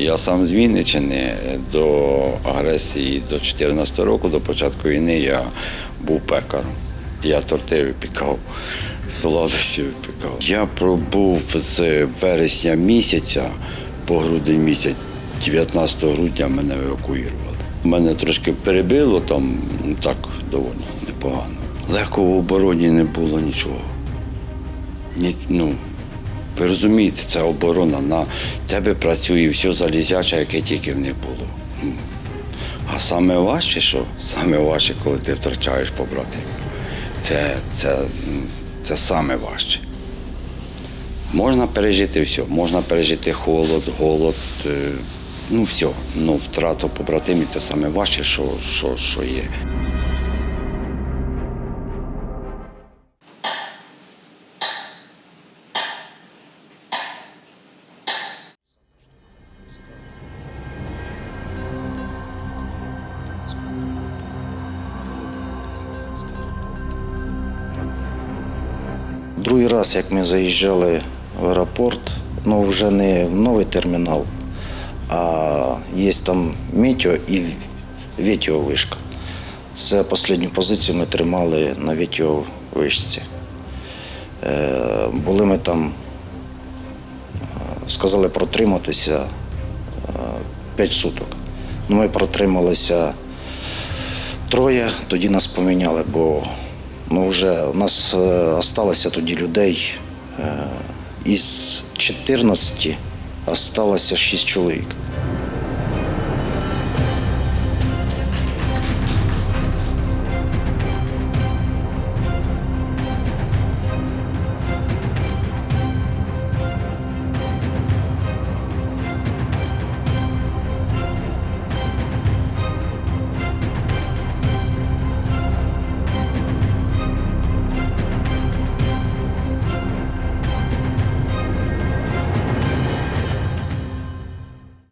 Я сам з Вінниччини до агресії до 2014 року, до початку війни, я був пекарем. Я торти випікав, солодощі випікав. Я пробув з вересня місяця по грудень місяць, 19 грудня мене евакуювали. Мене трошки перебило там, ну так доволі непогано. Легко в обороні не було нічого. Ні, ну, ви розумієте, це оборона. На тебе працює все залізяче, яке тільки в них було. А саме важче, що? Саме важче, коли ти втрачаєш побратимів. Це, це, це саме важче. Можна пережити все, можна пережити холод, голод, е, ну все. Ну, втрату побратимів це саме важче, що, що, що є. Другий раз, як ми заїжджали в аеропорт, ну вже не в новий термінал, а є там Мітьо і Вітіо вишка. Це останню позицію ми тримали на Вітіо вишці. Е, Були ми там, е, сказали протриматися 5 суток. Ну, ми протрималися троє, тоді нас поміняли, бо ну, вже у нас залишилося осталося тоді людей е, із 14 осталося 6 чоловік.